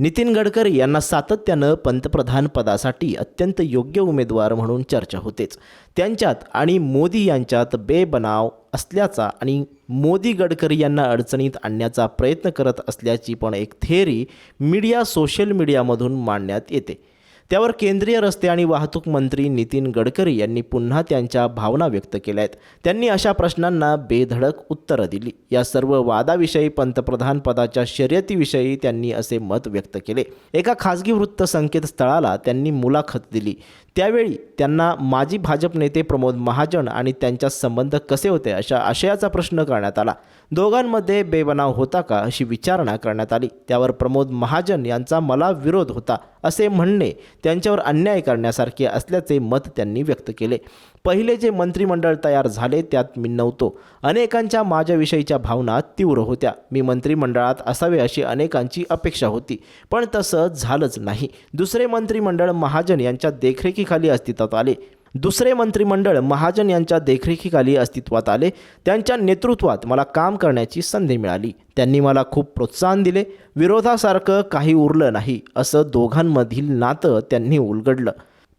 नितीन गडकरी यांना सातत्यानं पंतप्रधान पदासाठी अत्यंत योग्य उमेदवार म्हणून चर्चा होतेच. त्यांच्यात आणि मोदी यांच्यात बेबनाव असल्याचा आणि मोदी गडकरी यांना अडचणीत आणण्याचा प्रयत्न करत असल्याची पण एक थेअरी मीडिया सोशल मीडियामधून मांडण्यात येते. त्यावर केंद्रीय रस्ते आणि वाहतूक मंत्री नितीन गडकरी यांनी पुन्हा त्यांच्या भावना व्यक्त केल्या आहेत त्यांनी अशा प्रश्नांना बेधडक उत्तरं दिली. या सर्व वादाविषयी पंतप्रधान पदाच्या शर्यतीविषयी त्यांनी असे मत व्यक्त केले. एका खासगी वृत्त संकेतस्थळाला त्यांनी मुलाखत दिली. त्यावेळी त्यांना माजी भाजप नेते प्रमोद महाजन आणि त्यांच्या संबंध कसे होते अशा आशयाचा प्रश्न करण्यात आला. दोघांमध्ये बेबनाव होता का अशी विचारणा करण्यात आली. त्यावर प्रमोद महाजन यांचा मला विरोध होता. असे म्हणणे त्यांच्यावर अन्याय करण्यासारखे असल्याचे मत त्यांनी व्यक्त केले. पहिले जे मंत्रिमंडळ तयार झाले त्यात मी नव्हतो. अनेकांच्या माझ्याविषयीच्या भावना तीव्र होत्या. मी मंत्रिमंडळात असावे अशी अनेकांची अपेक्षा होती पण तसं झालंच नाही. दुसरे मंत्रिमंडळ महाजन यांच्या देखरेखीखाली अस्तित्वात आले. दुसरे मंत्रिमंडळ महाजन यांच्या देखरेखीखाली अस्तित्वात आले. त्यांच्या नेतृत्वात मला काम करण्याची संधी मिळाली. त्यांनी मला खूप प्रोत्साहन दिले. विरोधासारखं काही उरलं नाही असं दोघांमधील नातं त्यांनी उलगडलं.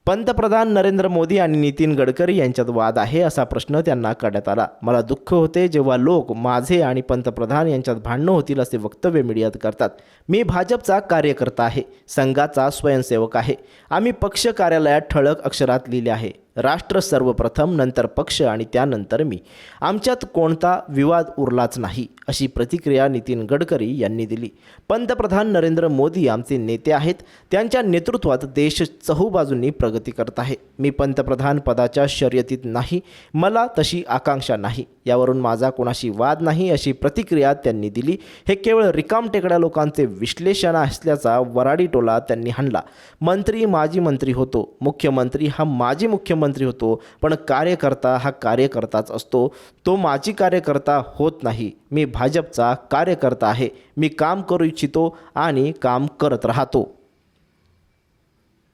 पंतप्रधान नरेंद्र मोदी आणि नितीन गडकरी यांच्यात वाद आहे असा प्रश्न त्यांना करण्यात आला. मला दुःख होते जेव्हा लोक माझे आणि पंतप्रधान यांच्यात भांडणं होतील असे वक्तव्य मीडियात करतात. मी भाजपचा कार्यकर्ता आहे संघाचा स्वयंसेवक आहे. आम्ही पक्ष कार्यालयात ठळक अक्षरात लिहिले आहे. राष्ट्र सर्वप्रथम नंतर पक्ष आणि त्यानंतर मी. आमच्यात कोणता विवाद उरलाच नाही अशी प्रतिक्रिया नितीन गडकरी यांनी दिली. पंतप्रधान नरेंद्र मोदी आमचे नेते आहेत त्यांच्या नेतृत्वात देश चहूबाजूंनी प्रगती करत आहे. मी पंतप्रधान पदाच्या शर्यतीत नाही मला तशी आकांक्षा नाही. यावरून माझा कोणाशी वाद नाही अशी प्रतिक्रिया त्यांनी दिली. हे केवळ रिकाम टेकड्या लोकांचे विश्लेषण असल्याचा वराडी टोला त्यांनी हाणला. मंत्री माजी मंत्री होतो. मुख्यमंत्री हा माजी मुख्यमंत्री होतो पण कार्यकर्ता हा कार्यकर्ताच असतो. तो माजी कार्यकर्ता होत नाही. मी भाजपचा कार्यकर्ता आहे. मी काम करू इच्छितो आणि काम करत राहतो.